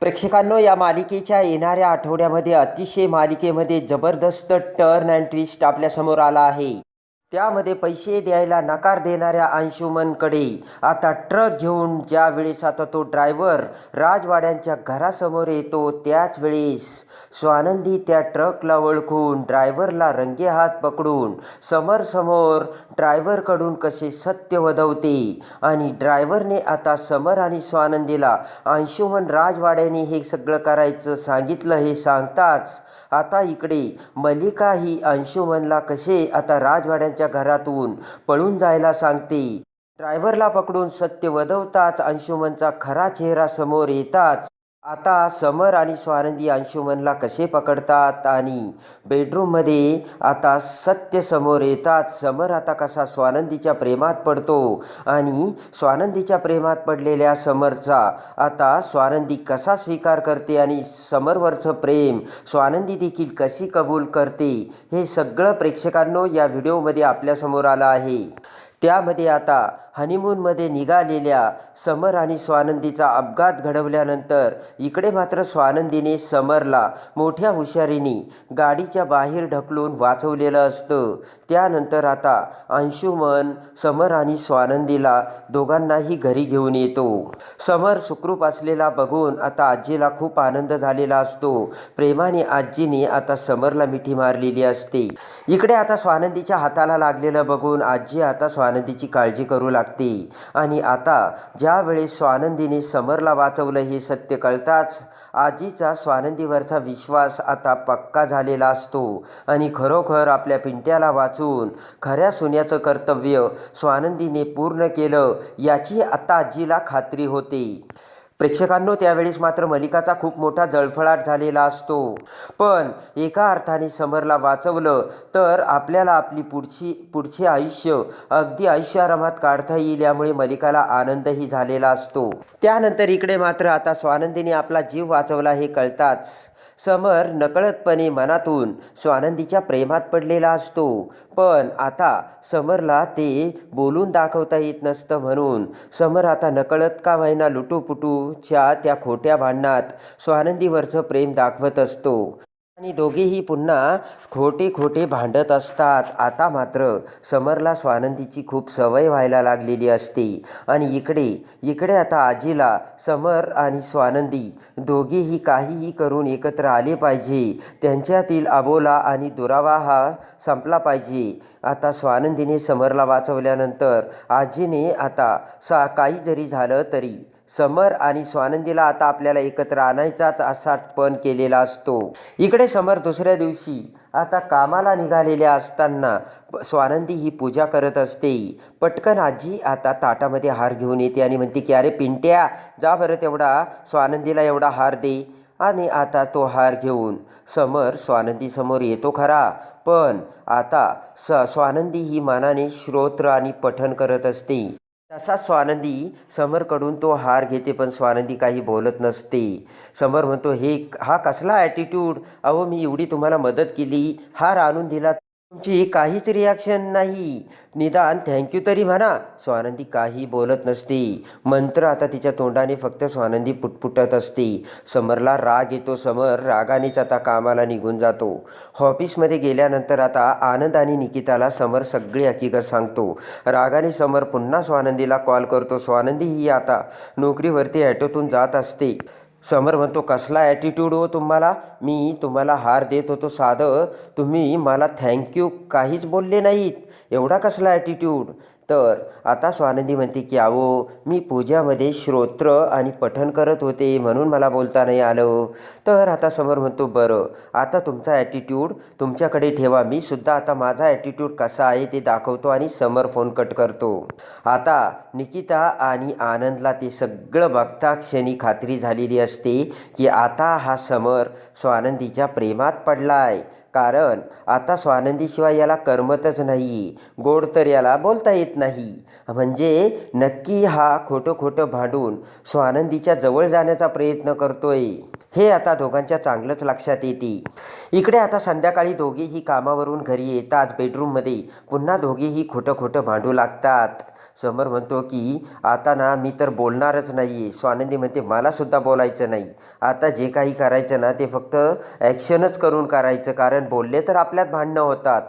प्रेक्षकांनो या मालिकेच्या येणाऱ्या आठवड्यामध्ये अतिशय मालिकेमध्ये जबरदस्त टर्न अँड ट्विस्ट आपल्यासमोर आला आहे. त्यामध्ये पैसे द्यायला नकार देणाऱ्या अंशुमनकडे आता ट्रक घेऊन ज्या वेळेस आता तो ड्रायव्हर राजवाड्यांच्या घरासमोर येतो त्याच वेळेस स्वानंदी त्या ट्रकला ओळखून ड्रायव्हरला रंगेहात पकडून समोर ड्रायव्हरकडून कसे सत्य वदवते आणि ड्रायव्हरने आता समर आणि स्वानंदीला अंशुमन राजवाड्याने हे सगळं करायचं सांगितलं हे सांगताच आता इकडे मल्लिका ही अंशुमनला कसे आता राजवाड्यांच्या घरातून पळून जायला सांगते. ड्रायव्हरला पकडून सत्य वदवताच अंशुमनचा खरा चेहरा समोर येताच आता समर आणि स्वानंदी अंशुमनला कसे पकडतात आणि बेडरूममध्ये आता सत्य समोर येतात. समर आता कसा स्वानंदीच्या प्रेमात पडतो आणि स्वानंदीच्या प्रेमात पडलेल्या समरचा आता स्वानंदी कसा स्वीकार करते आणि समरवरचं प्रेम स्वानंदी देखील कशी कबूल करते हे सगळं प्रेक्षकांनो या व्हिडिओमध्ये आपल्यासमोर आलं आहे. त्यामध्ये आता हनीमूनमध्ये निघालेल्या समर आणि स्वानंदीचा अपघात घडवल्यानंतर इकडे मात्र स्वानंदीने समरला मोठ्या हुशारीने गाडीच्या बाहेर ढकलून वाचवलेलं असतं. त्यानंतर आता अंशुमन समर आणि स्वानंदीला दोघांनाही घरी घेऊन येतो. समर सुखरूप असलेला बघून आता आजीला खूप आनंद झालेला असतो. प्रेमाने आजीने आता समरला मिठी मारलेली असते. इकडे आता स्वानंदीच्या हाताला लागलेलं बघून आजी आता स्वानंदीची काळजी करू लागते आणि आता ज्यावेळेस स्वानंदीने समरला वाचवलं हे सत्य कळताच आजीचा स्वानंदीवरचा विश्वास आता पक्का झालेला असतो. आणि खरोखर आपल्या पिंट्याला वाचून खऱ्या सोन्याचं कर्तव्य स्वानंदीने पूर्ण केलं याची आता आजीला खात्री होते. प्रेक्षकांनो त्यावेळेस मात्र मलिकाचा खूप मोठा जळफळाट झालेला असतो. पण एका अर्थाने समरला वाचवलं तर आपल्याला आपली पुढची पुढचे आयुष्य अगदी आयुष्यारामात काढता येईल यामुळे मलिकाला आनंदही झालेला असतो. त्यानंतर इकडे मात्र आता स्वानंदीने आपला जीव वाचवला हे कळताच. समर नकळतपणे मनातून स्वानंदीच्या प्रेमात पडलेला असतो. पण आता समरला ते बोलून दाखवता येत नसतं म्हणून समर आता नकळत का महिना लुटूपुटूच्या त्या खोट्या भांडणात स्वानंदीवरचं प्रेम दाखवत असतो. आणि दोघेही पुन्हा खोटे खोटे भांडत असतात. आता मात्र समरला स्वानंदीची खूप सवय व्हायला लागलेली असते. आणि इकडे इकडे आता आजीला समर आणि स्वानंदी दोघेही काहीही करून एकत्र आले पाहिजे. त्यांच्यातील अबोला आणि दुरावा हा संपला पाहिजे. आता स्वानंदीने समरला वाचवल्यानंतर आजीने आता सा काही जरी झालं तरी समर आणि स्वानंदीला आता आपल्याला एकत्र आणायचाच असा पण केलेला असतो. इकडे समर दुसऱ्या दिवशी आता कामाला निघालेल्या असताना स्वानंदी ही पूजा करत असते. पटकन आजी आता ताटामध्ये हार घेऊन येते आणि म्हणते की अरे पिंट्या जा बरं तेवढा स्वानंदीला एवढा हार दे. आणि आता तो हार घेऊन समर स्वानंदीसमोर येतो खरा. पण आता स स्वानंदी ही मनाने श्रोत्र आणि पठन करत असते. तसा स्वानंदी समरकडून तो हार घेते पण स्वानंदी काही बोलत नसते. समर म्हणतो हे हा कसला ॲटिट्यूड अहो मी एवढी तुम्हाला मदत केली. हार आणून दिला तुमची काहीच रिॲक्शन नाही. निदान थँक्यू तरी म्हणा. स्वानंदी काही बोलत नसते. मंत्र आता तिच्या तोंडाने फक्त स्वानंदी पुटपुटत असते. समरला राग येतो. समर रागानेच आता कामाला निघून जातो. ऑफिसमध्ये गेल्यानंतर आता आनंद आणि निकिताला समर सगळी हकीकत सांगतो. रागाने समर पुन्हा स्वानंदीला कॉल करतो. स्वानंदी ही आता नोकरीवरती ॲटोतून जात असते. समर म्हणतो कसला ॲटिट्यूड हो तुम्हाला? मी तुम्हाला हार देत होतो साधं. तुम्ही मला थँक्यू काहीच बोलले नाहीत. एवढा कसला ॲटिट्यूड तर आता स्वानंदी म्हणते की अहो मी पूजामध्ये श्रोत्र आणि पठण करत होते म्हणून मला बोलता नाही आलं. तर आता समोर म्हणतो बरं आता तुमचा ॲटिट्यूड तुमच्याकडे ठेवा. मी सुद्धा आता माझा ॲटिट्यूड कसा आहे ते दाखवतो आणि समर फोन कट करतो. आता निकिता आणि आनंदला ते सगळं बघता क्षणी खात्री झालेली असते की आता हा समर स्वानंदीच्या प्रेमात पडला आहे कारण आता स्वानंदीशिवाय याला करमतच नाही. गोड तर याला बोलता येत नाही. म्हणजे नक्की हा खोटं खोटं भांडून स्वानंदीच्या जवळ जाण्याचा प्रयत्न करतोय. हे आता दोघांच्या चांगलंच लक्षात येते. इकडे आता संध्याकाळी दोघेही कामावरून घरी येताच बेडरूममध्ये पुन्हा दोघेही खोटं खोटं भांडू लागतात. समर म्हणतो की आता ना मी तर बोलणारच नाही आहे स्वानंदी म्हणते मलासुद्धा बोलायचं नाही. आता जे काही करायचं ना ते फक्त ॲक्शनच करून करायचं कारण बोलले तर आपल्यात भांडणं होतात.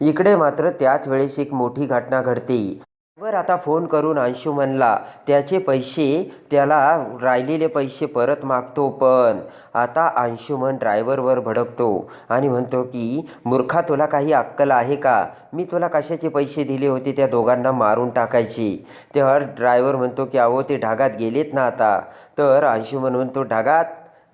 इकडे मात्र त्याच वेळेस एक मोठी घटना घडते. वर आता फोन करून अंशुमनला त्याचे पैसे त्याला राहिलेले पैसे परत मागतो पण. आता अंशुमन ड्रायव्हरवर भडकतो. आणि म्हणतो की मूर्खा तुला काही अक्कल आहे का? मी तुला कशाचे पैसे दिले होते त्या दोघांना मारून टाकायचे? तेव्हा ड्रायव्हर म्हणतो की अहो ते ढागात गेलेत ना आता. तर अंशुमन म्हणतो ढागात?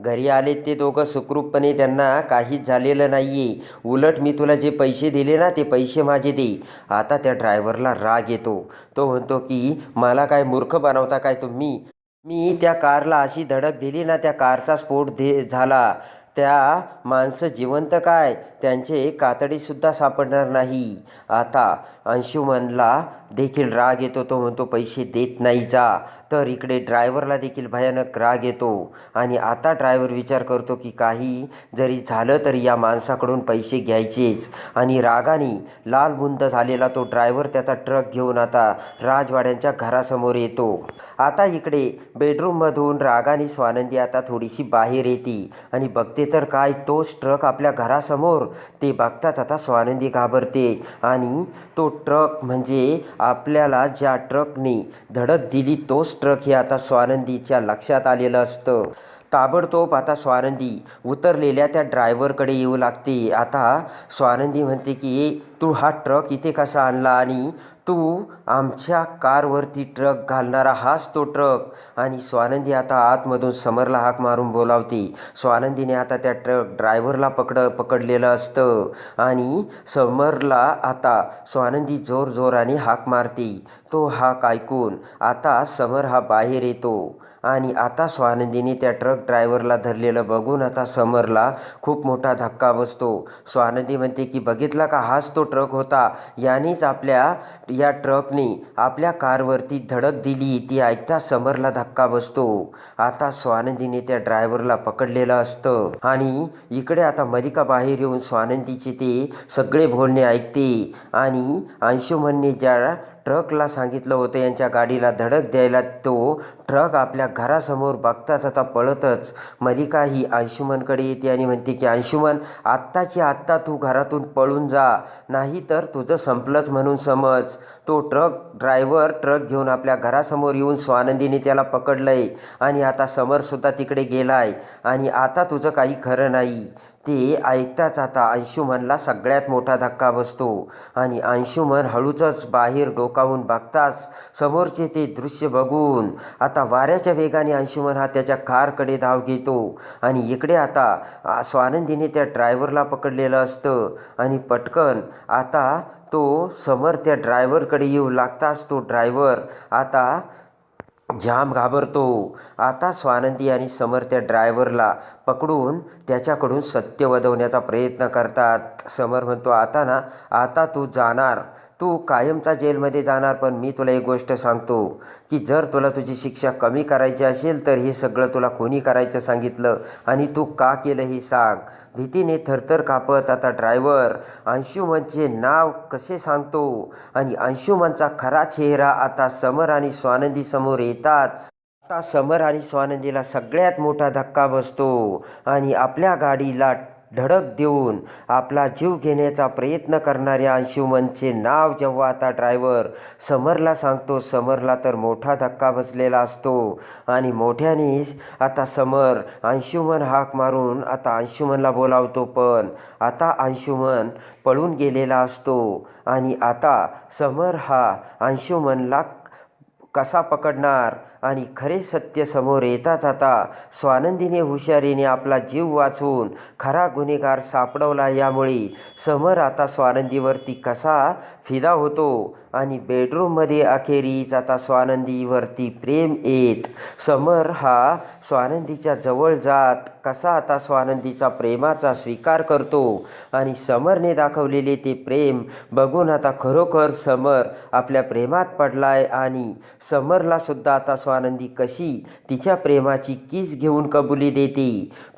घरी आले ते दोघं सुखरूपपणे त्यांना काहीच झालेलं नाही आहे उलट मी तुला जे पैसे दिले ना ते पैसे माझे दे. आता त्या ड्रायव्हरला राग येतो. तो म्हणतो की मला काय मूर्ख बनवता काय तुम्ही? मी त्या कारला अशी धडक दिली ना त्या कारचा स्फोट दे झाला. त्या माणसं जिवंत काय? त्यांचे कातडीसुद्धा सापडणार नाही. आता अंशुमनला देखील राग येतो तो म्हणतो पैसे देत नाही जा. तर इकडे ड्रायव्हरला देखील भयानक राग येतो. आणि आता ड्रायव्हर विचार करतो की काही जरी झालं तरी या माणसाकडून पैसे घ्यायचेच. आणि रागाने लालबुंद झालेला तो ड्रायव्हर त्याचा ट्रक घेऊन आता राजवाड्यांच्या घरासमोर येतो. आता इकडे बेडरूममधून रागाने स्वानंदी आता थोडीशी बाहेर येते. आणि बघते तर काय तोच ट्रक आपल्या घरासमोर. ते बघताच आता स्वानंदी घाबरते. आणि तो ट्रक म्हणजे आपल्याला ज्या ट्रकने धडक दिली तोच ट्रक हे आता स्वानंदीच्या लक्षात आलेलं असतं. ताबडतोब आता स्वानंदी उतरलेल्या त्या ड्रायव्हरकडे येऊ लागते. आता स्वानंदी म्हणते की तू हा ट्रक इथे कसा आणला आणि तू आमच्या कारवरती ट्रक घालणारा हाच तो ट्रक. आणि स्वानंदी आता आतमधून समरला हाक मारून बोलावते. स्वानंदीने आता त्या ट्रक ड्रायव्हरला पकड पकडलेलं असतं. आणि समरला आता स्वानंदी जोर जोराने हाक मारते. तो हाक ऐकून आता समर हा बाहेर येतो. आणि आता स्वानंदीने त्या ट्रक ड्रायव्हरला धरलेलं बघून आता समरला खूप मोठा धक्का बसतो. स्वानंदी म्हणते की बघितला का हाच तो ट्रक होता? यानेच आपल्या या ट्रकने आपल्या कारवरती धडक दिली. ती ऐकता समरला धक्का बसतो. आता स्वानंदीने त्या ड्रायव्हरला पकडलेलं असतं. आणि इकडे आता मलिका बाहेर येऊन स्वानंदीचे ते सगळे बोलणे ऐकते. आणि अंशुमनने ज्या ट्रकला सांगितलं होतं यांच्या गाडीला धडक द्यायला तो ट्रक आपल्या घरासमोर बघताच आता पळतच. मलिका ही अंशुमनकडे येते आणि म्हणते की अंशुमन आत्ताची आत्ता तू घरातून पळून जा. नाही तर तुझं संपलंच म्हणून समज तो ट्रक ड्रायव्हर ट्रक घेऊन आपल्या घरासमोर येऊन स्वानंदीने त्याला पकडलंय आणि आता समरसुद्धा तिकडे गेलाय. आणि आता तुझं काही खरं नाही. ते ऐकताच आता अंशुमनला सगळ्यात मोठा धक्का बसतो आणि अंशुमन हळूचच बाहेर डोकावून बघताच समोरचे ते दृश्य बघून आता वाऱ्याच्या वेगाने अंशुमन हा त्याच्या कारकडे धाव घेतो आणि इकडे आता स्वानंदीने त्या ड्रायव्हरला पकडलेलं असतं आणि पटकन आता तो समर त्या ड्रायव्हरकडे येऊ लागताच तो ड्रायव्हर आता जाम घाबरतो. आता स्वानंदी आणि समर त्या ड्रायव्हरला पकडून त्याच्याकडून सत्य वदवण्याचा प्रयत्न करतात. समर म्हणतो आता ना आता तू जाणार. तू कायमचा जेलमध्ये जाणार पण मी तुला एक गोष्ट सांगतो की जर तुला तुझी शिक्षा कमी करायची असेल तर हे सगळं तुला कोणी करायचं सांगितलं? आणि तू का केलं हे सांग? भीतीने थरथर कापत आता ड्रायव्हर अंशुमनचे नाव कसे सांगतो? आणि अंशुमनचा खरा चेहरा आता समर आणि स्वानंदी समोर येताच. आता समर आणि स्वानंदीला सगळ्यात मोठा धक्का बसतो आणि आपल्या गाडीला धडक देऊन आपला जीव घेण्याचा प्रयत्न करणाऱ्या अंशुमनचे नाव जेव्हा आता ड्रायव्हर समरला सांगतो समरला तर मोठा धक्का बसलेला असतो. आणि मोठ्यानेच आता समर अंशुमन हाक मारून आता अंशुमनला बोलावतो पण आता अंशुमन पळून गेलेला असतो. आणि आता समर हा अंशुमनला कसा पकडणार? आणि खरे सत्य समोर येताच आता स्वानंदीने हुशारीने आपला जीव वाचवून खरा गुन्हेगार सापडवला यामुळे समर आता स्वानंदीवरती कसा फिदा होतो आणि बेडरूममध्ये अखेरीच आता स्वानंदीवरती प्रेम येत. समर हा स्वानंदीच्या जवळ जात कसा आता स्वानंदीचा प्रेमाचा स्वीकार करतो आणि समरने दाखवलेले ते प्रेम बघून आता खरोखर समर आपल्या प्रेमात पडलाय आणि समरला सुद्धा आता स्वानंदी कशी तिच्या प्रेमाची किस घेऊन कबुली देते?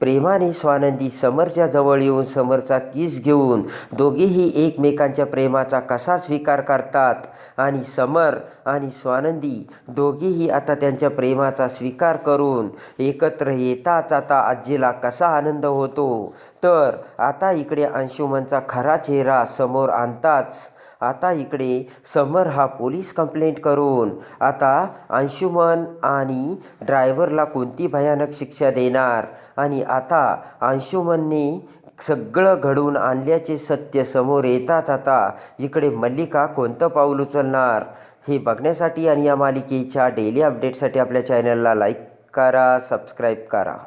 प्रेमाने स्वानंदी समरच्या जवळ येऊन समरचा किस घेऊन दोघेही एकमेकांच्या प्रेमाचा कसा स्वीकार करतात? आणि समर आणि स्वानंदी दोघेही आता त्यांच्या प्रेमाचा स्वीकार करून एकत्र येताच आता आजीला कसा आनंद होतो? तर आता इकडे अंशुमनचा खरा चेहरा समोर आणताच आता इकडे समर हा पोलीस कंप्लेंट करून आता अंशुमन आणि ड्रायव्हरला कोणती भयानक शिक्षा देणार? आणि आता अंशुमनने सगळं घडवून आणल्याचे सत्य समोर येताच आता इकडे मल्लिका कोणतं पाऊल उचलणार? हे बघण्यासाठी आणि या मालिकेच्या डेली अपडेटसाठी आपल्या चॅनलला लाईक करा सबस्क्राईब करा.